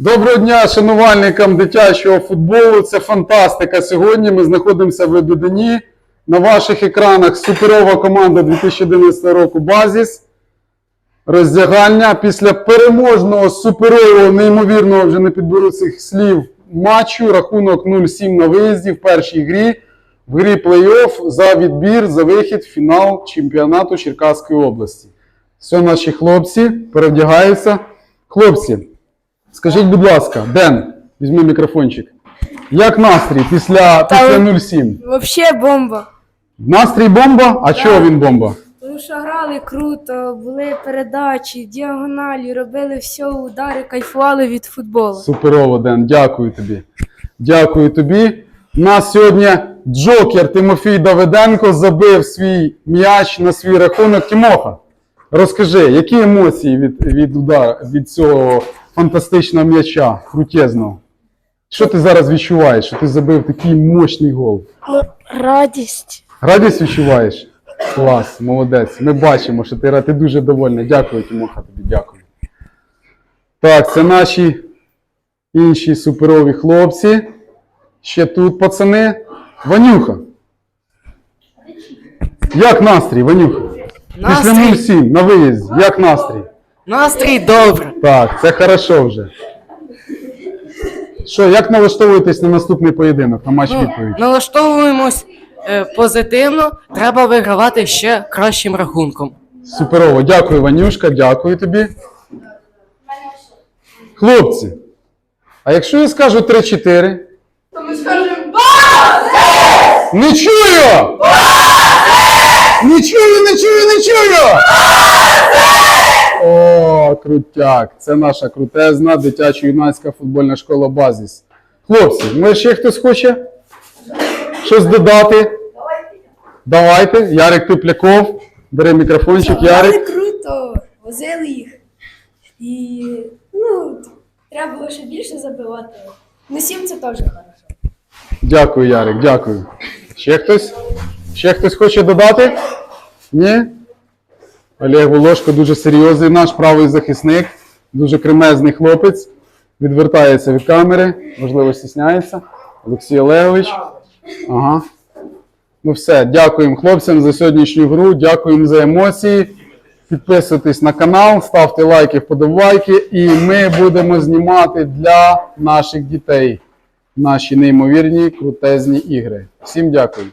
Доброго дня шанувальникам дитячого футболу. Це фантастика. Сьогодні ми знаходимося в Лебедині. На ваших екранах суперова команда 2011 року Базіс. Роздягання після переможного, суперового, неймовірного, вже не підберу цих слів, матчу. Рахунок 0-7 на виїзді в першій грі. В грі плей-офф за відбір, за вихід в фінал чемпіонату Черкаської області. Все наші хлопці перевдягаються. Хлопці, скажіть, будь ласка, Ден, візьми мікрофончик. Як настрій після, після 0-7? Вообще бомба. Настрій бомба? А чого він бомба? Тому що грали круто, були передачі, діагоналі, робили все, удари, кайфували від футболу. Суперово, Ден, дякую тобі. Дякую тобі. У нас сьогодні Джокер Тимофій Давиденко забив свій м'яч на свій рахунок. Тимоха, розкажи, які емоції від, від, удара, від цього фантастичного м'яча, крутезного? Що ти зараз відчуваєш, що ти забив такий мощний гол? Ну, радість. Радість відчуваєш? Клас, молодець. Ми бачимо, що ти, ти дуже довольна. Дякую, Тимоха, тобі дякую. Так, це наші інші суперові хлопці. Ще тут пацани. Ванюха. Як настрій, Ванюха? Після Настрій? 07 на виїзді. Як настрій? Настрій добре. Так, це хорошо вже. Що, як налаштовуєтесь на наступний поєдинок, на матч Ну, відповідь? налаштовуємось е, позитивно, треба вигравати ще кращим рахунком. Суперово, дякую, Ванюшка, дякую тобі. Хлопці, а якщо я скажу 3-4? То ми скажемо Не чую! Не чую, не чую, не чую! О, крутяк! Це наша крутезна дитячо-юнацька футбольна школа Базіс. Хлопці, може ще хтось хоче щось додати? Давайте. Ярик Тупляков. Бери мікрофончик, Ярик. Це круто, возили їх. І ну, треба було ще більше забивати. Ну, сім це теж хорошо. Дякую, Ярик, дякую. Ще хтось? Ще хтось хоче додати? Ні? Олег Волошко дуже серйозний наш правий захисник, дуже кремезний хлопець. Відвертається від камери, можливо, стісняється. Олексій Олегович. Ага. Ну все, дякуємо хлопцям за сьогоднішню гру, дякуємо за емоції. Підписуйтесь на канал, ставте лайки, вподобайки, і ми будемо знімати для наших дітей наші неймовірні крутезні ігри. Всім дякую.